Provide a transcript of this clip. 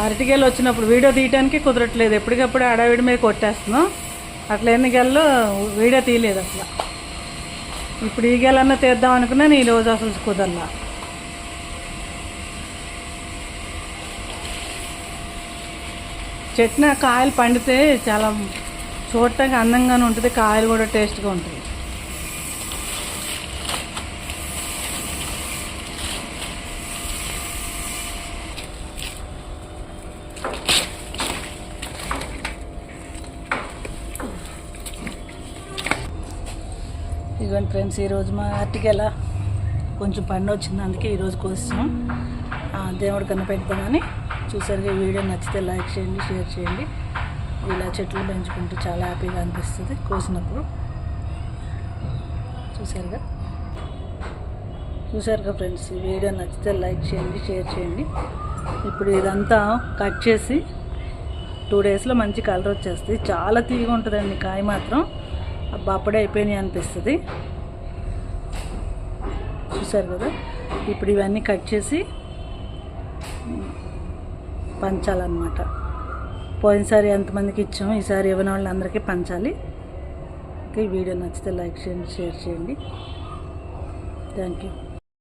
అరటికాయలు వచ్చినప్పుడు వీడియో తీయడానికి కుదరట్లేదు. ఎప్పటికప్పుడు అడావిడి మీద కొట్టేస్తున్నాం. అట్లా ఎన్ని గెలలు వీడియో తీయలేదు అసలు. ఇప్పుడు ఈ గెలన్నా తీద్దాం అనుకున్నాను ఈ రోజు అసలు కుదరలా. చెట్న కాయలు పండితే చాలా చూడటానికి అందంగానే ఉంటుంది. కాయలు కూడా టేస్ట్గా ఉంటుంది ఇదిగోండి ఫ్రెండ్స్ ఈరోజు మా అరటికెల కొంచెం పండు వచ్చింది అందుకే ఈరోజు కోసం దేవుడు దేవుడి కన్నా పెడతామని చూసారు ఈ వీడియో నచ్చితే లైక్ చేయండి షేర్ చేయండి. ఇలా చెట్లు పెంచుకుంటే చాలా హ్యాపీగా అనిపిస్తుంది కోసినప్పుడు. చూసారుగా? చూసారుగా ఫ్రెండ్స్ ఈ వీడియో నచ్చితే లైక్ చేయండి షేర్ చేయండి. ఇప్పుడు ఇదంతా కట్ చేసి టూ డేస్లో మంచి కలర్ వచ్చేస్తుంది. చాలా తీగా ఉంటుందండి కాయ మాత్రం. అబ్బా అప్పుడే అయిపోయినాయి అనిపిస్తుంది. చూసారు కదా? ఇప్పుడు ఇవన్నీ కట్ చేసి పంచాలన్నమాట. పోయినసారి ఎంతమందికి ఇచ్చాము ఈసారి ఇవ్వని వాళ్ళందరికీ పంచాలి. ఈ వీడియో నచ్చితే లైక్ చేయండి షేర్ చేయండి. Thank you.